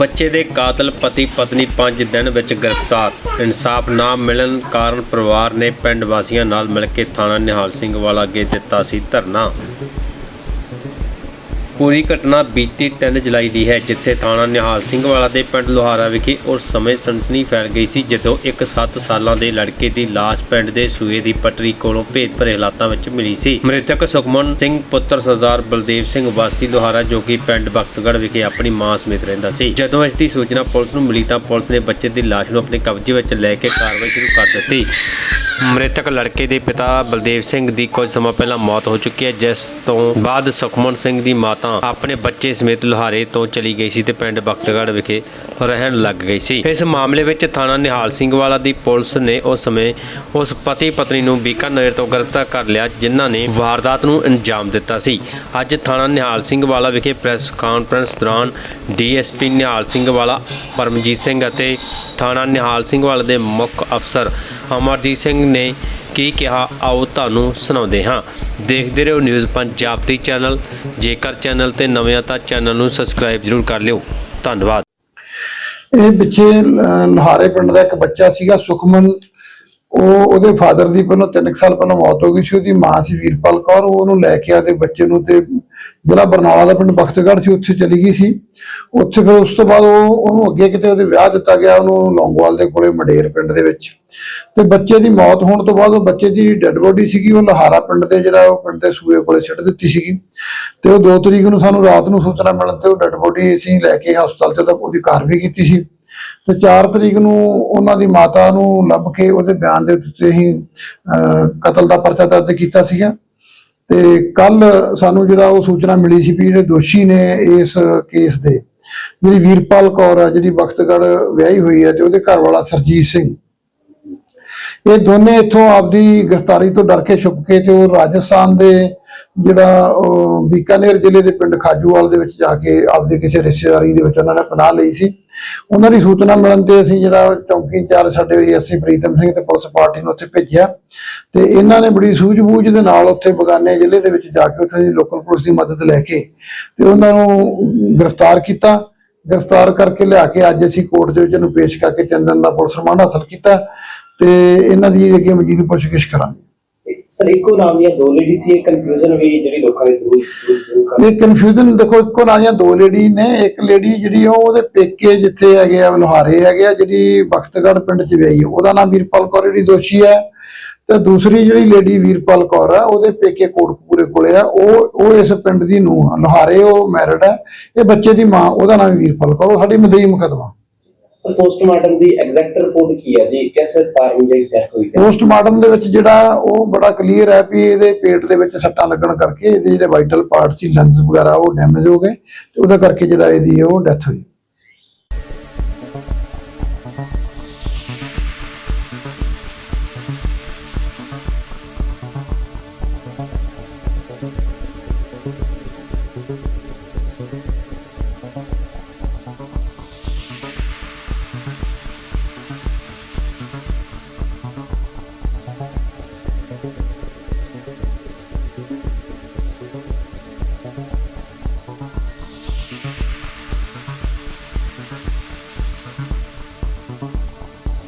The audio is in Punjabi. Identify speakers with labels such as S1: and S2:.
S1: ਬੱਚੇ ਦੇ ਕਾਤਲ ਪਤੀ ਪਤਨੀ 5 ਦਿਨ ਵਿੱਚ ਗ੍ਰਿਫਤਾਰ। ਇਨਸਾਫ ਨਾ ਮਿਲਣ ਕਾਰਨ ਪਰਿਵਾਰ ਨੇ ਪਿੰਡ ਵਾਸੀਆਂ ਨਾਲ ਮਿਲ ਕੇ ਥਾਣਾ ਨਿਹਾਲ ਸਿੰਘ ਵਾਲਾ ਅੱਗੇ ਦਿੱਤਾ ਸੀ ਧਰਨਾ। ਪੂਰੀ ਘਟਨਾ ਬੀਤੀ 3 ਜੁਲਾਈ ਦੀ ਹੈ, ਜਿੱਥੇ ਥਾਣਾ ਨਿਹਾਲ ਸਿੰਘ ਵਾਲਾ ਦੇ ਪਿੰਡ ਲੋਹਾਰਾ ਵਿਖੇ ਉਸ ਸਮੇਂ ਸਨਸਨੀ ਫੈਲ ਗਈ ਸੀ, ਜਦੋਂ ਇੱਕ 7 ਸਾਲਾਂ ਦੇ ਲੜਕੇ ਦੀ ਲਾਸ਼ ਪਿੰਡ ਦੇ ਸੂਏ ਦੀ ਪਟਰੀ ਕੋਲੋਂ ਭੇਤ ਭਰੇ ਹਾਲਾਤਾਂ ਵਿੱਚ ਮਿਲੀ ਸੀ। ਮ੍ਰਿਤਕ ਸੁਖਮਨ ਸਿੰਘ ਪੁੱਤਰ ਸਰਦਾਰ ਬਲਦੇਵ ਸਿੰਘ ਵਾਸੀ ਲੋਹਾਰਾ, ਜੋ ਕਿ ਪਿੰਡ ਬਖਤਗੜ੍ਹ ਵਿਖੇ ਆਪਣੀ ਮਾਂ ਸਮੇਤ ਰਹਿੰਦਾ ਸੀ। ਜਦੋਂ ਇਸ ਦੀ ਸੂਚਨਾ ਪੁਲਿਸ ਨੂੰ ਮਿਲੀ ਤਾਂ ਪੁਲਿਸ ਨੇ ਬੱਚੇ ਦੀ ਲਾਸ਼ ਨੂੰ ਆਪਣੇ ਕਬਜ਼ੇ ਵਿੱਚ ਲੈ ਕੇ ਕਾਰਵਾਈ ਸ਼ੁਰੂ ਕਰ ਦਿੱਤੀ। ਮ੍ਰਿਤਕ ਲੜਕੇ ਦੇ ਪਿਤਾ ਬਲਦੇਵ ਸਿੰਘ ਦੀ ਕੁਝ ਸਮਾਂ ਪਹਿਲਾਂ ਮੌਤ ਹੋ ਚੁੱਕੀ ਹੈ, ਜਿਸ ਤੋਂ ਬਾਅਦ ਸੁਖਮਨ ਸਿੰਘ ਦੀ ਮਾਤਾ ਆਪਣੇ ਬੱਚੇ ਸਮੇਤ ਲੋਹਾਰੇ ਤੋਂ ਚਲੀ ਗਈ ਸੀ ਤੇ ਪਿੰਡ ਬਖਤਗੜ੍ਹ ਵਿਖੇ ਰਹਿਣ ਲੱਗ ਗਈ ਸੀ। ਇਸ ਮਾਮਲੇ ਵਿੱਚ ਥਾਣਾ ਨਿਹਾਲ ਸਿੰਘ ਵਾਲਾ ਦੀ ਪੁਲਿਸ ਨੇ ਉਸ ਸਮੇਂ ਉਸ ਪਤੀ ਪਤਨੀ ਨੂੰ ਬੀਕਾਨੇਰ ਤੋਂ ਗ੍ਰਿਫਤਾਰ ਕਰ ਲਿਆ, ਜਿਨ੍ਹਾਂ ਨੇ ਵਾਰਦਾਤ ਨੂੰ ਅੰਜਾਮ ਦਿੱਤਾ ਸੀ। ਅੱਜ ਥਾਣਾ ਨਿਹਾਲ ਸਿੰਘ ਵਾਲਾ ਵਿਖੇ ਪ੍ਰੈਸ ਕਾਨਫਰੰਸ ਦੌਰਾਨ ਡੀਐਸਪੀ ਨਿਹਾਲ ਸਿੰਘ ਵਾਲਾ, ਪਰਮਜੀਤ ਸਿੰਘ ਅਤੇ ਥਾਣਾ ਨਿਹਾਲ ਸਿੰਘ ਵਾਲਾ ਦੇ ਮੁੱਖ ਅਫਸਰ ਅਮਰਜੀਤ ਸਿੰਘ ਨੇ ਕੀ ਕਿਹਾ, ਆਓ ਤੁਹਾਨੂੰ ਸੁਣਾਉਂਦੇ ਹਾਂ। ਦੇਖਦੇ ਰਹੋ ਨਿਊਜ਼ ਪੰਜਾਬ ਦੀ ਚੈਨਲ। ਜੇਕਰ ਚੈਨਲ ਤੇ ਨਵੇਂ ਆ ਤਾਂ ਚੈਨਲ ਨੂੰ ਸਬਸਕ੍ਰਾਈਬ ਜ਼ਰੂਰ ਕਰ ਲਿਓ। ਧੰਨਵਾਦ।
S2: ਇਹ ਪਿੱਛੇ ਲ- ਪਿੰਡ ਦਾ ਇੱਕ ਬੱਚਾ ਸੀਗਾ, ਸੁਖਮਨ ਉਹ ਉਹਦੇ ਫਾਦਰ ਦੀ ਪਹਿਲਾਂ 3 ਸਾਲ ਪਹਿਲਾਂ ਮੌਤ ਹੋ ਗਈ ਸੀ, ਉਹਦੀ ਮਾਂ ਸੀ ਵੀਰਪਾਲ ਕੌਰ ਉਹਨੂੰ ਲੈ ਕੇ ਆ ਬੱਚੇ ਨੂੰ ਤੇ ਜਿਹੜਾ ਬਰਨਾਲਾ ਦਾ ਪਿੰਡ ਬਖਤਗੜ੍ਹ ਸੀ, ਉੱਥੇ ਚਲੀ ਗਈ ਸੀ। ਉੱਥੇ ਫਿਰ ਉਸ ਤੋਂ ਬਾਅਦ ਉਹ ਉਹਨੂੰ ਅੱਗੇ ਕਿਤੇ ਉਹਦੇ ਵਿਆਹ ਦਿੱਤਾ ਗਿਆ, ਉਹਨੂੰ ਲੌਂਗੋਵਾਲ ਦੇ ਕੋਲੇ ਮਡੇਰ ਪਿੰਡ ਦੇ ਵਿੱਚ। ਤੇ ਬੱਚੇ ਦੀ ਮੌਤ ਹੋਣ ਤੋਂ ਬਾਅਦ ਉਹ ਬੱਚੇ ਦੀ ਡੈੱਡ ਬੋਡੀ ਸੀਗੀ, ਉਹ ਲੋਹਾਰਾ ਪਿੰਡ ਦੇ ਜਿਹੜਾ ਉਹ ਪਿੰਡ ਦੇ ਸੂਏ ਕੋਲੇ ਛੱਡ ਦਿੱਤੀ ਸੀਗੀ। ਤੇ ਉਹ 2 ਤਰੀਕ ਨੂੰ ਸਾਨੂੰ ਰਾਤ ਨੂੰ ਸੂਚਨਾ ਮਿਲਣ ਤੇ ਉਹ ਡੈੱਡ ਬੋਡੀ ਅਸੀਂ ਲੈ ਕੇ ਹਸਪਤਾਲ ਚ ਤਾਂ ਉਹਦੀ ਕਾਰਵਾਈ ਕੀਤੀ ਸੀ। ਤੇ 4 ਤਰੀਕ ਨੂੰ ਉਹਨਾਂ ਦੀ ਮਾਤਾ ਨੂੰ ਲੱਭ ਕੇ ਉਹਦੇ ਬਿਆਨ ਦੇ ਉੱਤੇ ਹੀ ਕਤਲ ਦਾ ਪਰਚਾ ਦਰਜ ਕੀਤਾ ਸੀਗਾ। ਤੇ ਕੱਲ ਸਾਨੂੰ ਜਿਹੜਾ ਉਹ ਸੂਚਨਾ ਮਿਲੀ ਸੀ ਵੀ ਜਿਹੜੇ ਦੋਸ਼ੀ ਨੇ ਇਸ ਕੇਸ ਦੇ, ਜਿਹੜੀ ਵੀਰਪਾਲ ਕੌਰ ਆ, ਜਿਹੜੀ ਬਖਤਗੜ ਵਿਆਹੀ ਹੋਈ ਹੈ ਤੇ ਉਹਦੇ ਘਰ ਵਾਲਾ ਸਰਜੀਤ ਸਿੰਘ। ਇਹ ਦੋਨੇ ਇੱਥੋਂ ਆਪਦੀ ਗ੍ਰਿਫਤਾਰੀ ਤੋਂ ਡਰ ਕੇ ਛੁਪ ਕੇ ਤੇ ਉਹ ਰਾਜਸਥਾਨ ਦੇ ਜਿਹੜਾ ਉਹ ਬੀਕਾਨੇਰ ਜ਼ਿਲ੍ਹੇ ਦੇ ਪਿੰਡ ਖਾਜੂਵਾਲ ਦੇ ਵਿੱਚ ਜਾ ਕੇ ਆਪਦੇ ਕਿਸੇ ਰਿਸ਼ਤੇਦਾਰੀ ਦੇ ਵਿੱਚ ਉਹਨਾਂ ਨੇ ਪਨਾਹ ਲਈ ਸੀ। ਉਹਨਾਂ ਦੀ ਸੂਚਨਾ ਮਿਲਣ ਤੇ ਅਸੀਂ ਜਿਹੜਾ ਚੌਂਕੀ ਇੰਚਾਰਜ ਸਾਡੇ ਐਸਏ ਪ੍ਰੀਤਮ ਸਿੰਘ ਤੇ ਪੁਲਿਸ ਪਾਰਟੀ ਨੂੰ ਉੱਥੇ ਭੇਜਿਆ। ਤੇ ਇਹਨਾਂ ਨੇ ਬੜੀ ਸੂਝ-ਬੂਝ ਦੇ ਨਾਲ ਉੱਥੇ ਬਗਾਨੇ ਜ਼ਿਲ੍ਹੇ ਦੇ ਵਿੱਚ ਜਾ ਕੇ ਉੱਥੇ ਦੀ ਲੋਕਲ ਪੁਲਿਸ ਦੀ ਮਦਦ ਲੈ ਕੇ ਤੇ ਉਹਨਾਂ ਨੂੰ ਗ੍ਰਿਫਤਾਰ ਕੀਤਾ। ਗ੍ਰਿਫਤਾਰ ਕਰਕੇ ਲਿਆ ਕੇ ਅੱਜ ਅਸੀਂ ਕੋਰਟ ਦੇ ਵਿੱਚ ਇਹਨੂੰ ਪੇਸ਼ ਕਰਕੇ ਚੰਦਨ ਦਾ ਪੁਲਿਸ ਰਿਮਾਂਡ ਹਾਸਲ ਕੀਤਾ ਤੇ ਇਹਨਾਂ ਦੀ ਅੱਗੇ ਮਜ਼ੀਦ ਪੁੱਛਗਿੱਛ ਕਰਾਂਗੇ।
S3: ਸਰ ਇੱਕੋ ਨਾਮ ਦੀਆਂ ਦੋ ਲੇਡੀ ਸੀ ਇਹ ਕਨਫਿਊਜ਼ਨ ਵੀ ਜਿਹੜੀ ਲੋਕਾਂ ਦੇ ਥਰੂ
S2: ਇਹ ਕਨਫਿਊਜ਼ਨ ਦੇਖੋ ਇੱਕੋ ਨਾਂ ਦੀਆਂ ਦੋ ਲੇਡੀ ਨੇ ਇੱਕ ਲੇਡੀ ਜਿਹੜੀ ਆ, ਉਹਦੇ ਪੇਕੇ ਜਿੱਥੇ ਹੈਗੇ ਆ ਲੋਹਾਰੇ ਹੈਗੇ ਆ ਜਿਹੜੀ ਬਖਤਗੜ ਪਿੰਡ ਚ ਵਿਆਹੀ ਉਹਦਾ ਨਾਮ ਵੀਰਪਾਲ ਕੌਰ ਜਿਹੜੀ ਦੋਸ਼ੀ ਹੈ ਤੇ ਦੂਸਰੀ ਜਿਹੜੀ ਲੇਡੀ ਵੀਰਪਾਲ ਕੌਰ ਆ ਉਹਦੇ ਪੇਕੇ ਕੋਟਕਪੂਰੇ ਕੋਲੇ ਆ। ਉਹ ਉਹ ਇਸ ਪਿੰਡ ਦੀ ਨੂੰਹ ਆ ਲੋਹਾਰੇ ਉਹ ਮੈਰਿਡ ਹੈ ਇਹ ਬੱਚੇ ਦੀ ਮਾਂ ਉਹਦਾ ਨਾਮ ਵੀਰਪਾਲ ਕੌਰ ਉਹ ਸਾਡੀ ਮਦਈ ਮੁਕਦਮਾ।
S3: ਸਰ, ਪੋਸਟਮਾਰਟਮ ਦੀ ਐਗਜ਼ੈਕਟ ਰਿਪੋਰਟ ਕੀ ਹੈ? ਜੀ, ਕਿਸ ਕਾਰਨ ਜਿਹੜੀ ਡੈਥ ਹੋਈ ਹੈ?
S2: ਪੋਸਟਮਾਰਟਮ ਦੇ ਵਿੱਚ ਜਿਹੜਾ ਉਹ ਬੜਾ ਕਲੀਅਰ ਹੈ ਵੀ ਇਹਦੇ ਪੇਟ ਦੇ ਵਿੱਚ ਸੱਟਾਂ ਲੱਗਣ ਕਰਕੇ ਇਹਦੇ ਜਿਹੜੇ ਵਾਈਟਲ ਪਾਰਟ ਸੀ ਲੰਗਸ ਵਗੈਰਾ, ਉਹ ਡੈਮੇਜ ਹੋ ਗਏ ਤੇ ਉਹਦਾ ਕਰਕੇ ਜਿਹੜਾ ਇਹਦੀ ਉਹ ਡੈਥ ਹੋਈ।